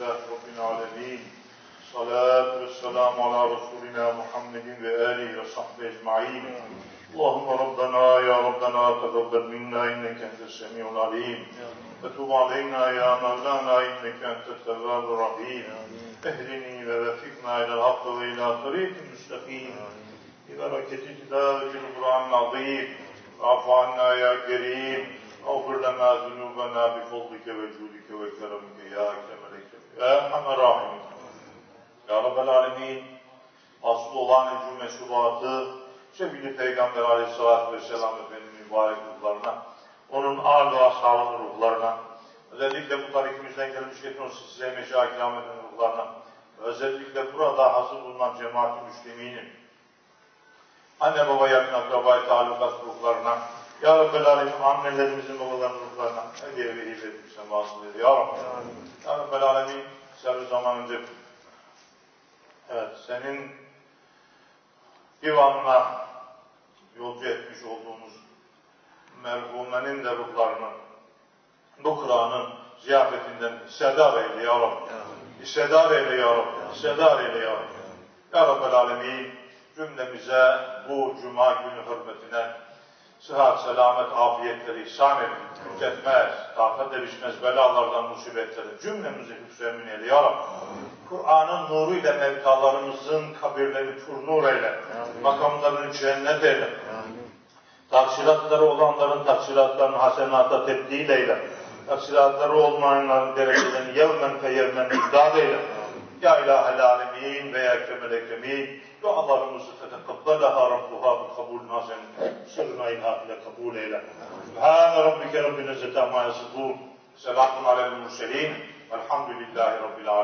لله رب العالمين. الصلاة والسلام على رسولنا محمد وآله وصحبه أجمعين. اللهم ربنا يا ربنا تقبل منا إنك أنت السميع العليم. وتب علينا يا مولانا إنك أنت التواب الرحيم. اهدني ووفقنا إلى الحق وإلى طريق مستقيم. ببركة تلاوة القرآن العظيم. واعف عنا يا كريم. اغفر لنا ذنوبنا بفضلك وجودك وكرمك يا أكرم الأكرم Ya Erhamer Rahim. Ya Rabbel Alemin. Asıl olan ecru mesubatı sevgili Peygamber Aleyhisselatü Vesselam Efendimiz mübarek ruhlarına, onun ağır ve ashabının ruhlarına, özellikle bu tarifimizden gelmiş geçmiş size meşah-ı ruhlarına, özellikle burada hasıl bulunan cemaat-i müsliminin, anne baba yakın akrabayı talukat ruhlarına, ya Rabbel Alemin annelerimizin babalarının ruhlarına hediye ve hibe etmişsen vasıl eyle. Ya Rabbi. Ya Rabbel Alemin kısa bir zaman önce Evet, senin divanına yolcu etmiş olduğumuz merhumenin de ruhlarını bu Kur'an'ın ziyafetinden hissedar eyle ya Rabbi. Hissedar eyle ya Rabbi. Hissedar eyle ya Rabbi. Ya Rabbel Alemin cümlemize bu cuma günü hürmetine sıhhat, selamet, afiyetleri ihsan et. Tüketmez, takat erişmez belalardan, musibetlerden cümlemizi hüsnemin eyle ya Rabbi. Kur'an'ın nuruyla mevkalarımızın kabirleri tur nur eyle. Makamlarını cennet eyle. Taksiratları olanların taksiratlarını hasenata tebdil eyle. Taksiratları olmayanların derecelerini yevmen fe yevmen izdad eyle. Ya ilahel alemin ve ya ekremel ekremin. Dualarımızı tetekabbelaha Rabbuha bi kabul nazen. عليها إلى قبول إلى. سبحان ربك رب العزة عما يصفون. سلام على المرسلين والحمد لله رب العالمين.